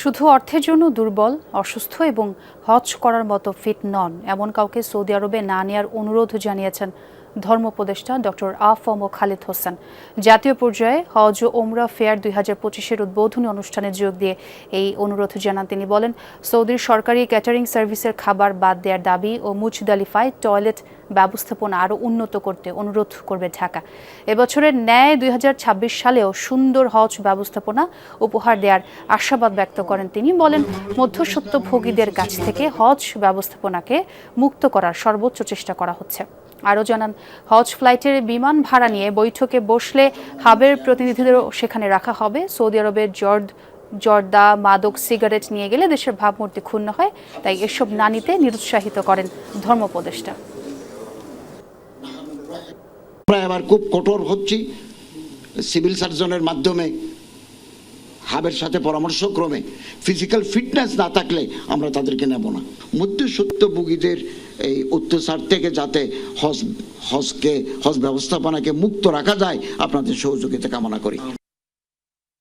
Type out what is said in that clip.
শুধু অর্থের জন্য দুর্বল, অসুস্থ এবং হজ করার মতো ফিট নন, এমন কাউকে সৌদি আরবে না নেওয়ার অনুরোধ জানিয়েছেন ধর্ম উপদেষ্টা ডক্টর আফম ও খালিদ হোসেন। জাতীয় পর্যায়ে হজ ও ওমরা ফেয়ার দুই হাজার পঁচিশের উদ্বোধনী অনুষ্ঠানে যোগ দিয়ে এই অনুরোধ জানান তিনি। বলেন, সৌদির সরকারি ক্যাটারিং সার্ভিসের খাবার বাদ দেওয়ার দাবি ও মুচদালিফায় টয়লেট ব্যবস্থাপনা আরও উন্নত করতে অনুরোধ করবে ঢাকা। এবছরের ন্যায় দুই হাজার ছাব্বিশ সালেও সুন্দর হজ ব্যবস্থাপনা উপহার দেওয়ার আশাবাদ ব্যক্ত করেন তিনি। বলেন মধ্যস্বত্বভোগীদের কাছ থেকে হজ ব্যবস্থাপনাকে মুক্ত করার সর্বোচ্চ চেষ্টা করা হচ্ছে। আরও জানান, হজ ফ্লাইটের বিমান ভাড়া নিয়ে বৈঠকে বসলে হাবের প্রতিনিধিদেরও সেখানে রাখা হবে। সৌদি আরবের জর্দ, জর্দা মাদক সিগারেট নিয়ে গেলে দেশের ভাবমূর্তি ক্ষুণ্ণ হয়, তাই এসব না নিতে নিরুৎসাহিত করেন ধর্মোপদেষ্টা। আমরা আবার খুব কঠোর হচ্ছি। সিভিল সার্জনের মাধ্যমে, হাবের সাথে পরামর্শক্রমে ফিজিক্যাল ফিটনেস না থাকলে আমরা তাদেরকে নেব না। মধ্যসত্যভোগীদের এই অত্যাচার থেকে যাতে হজ, হজকে, হজ ব্যবস্থাপনাকে মুক্ত রাখা যায়, আপনাদের সহযোগিতা কামনা করি।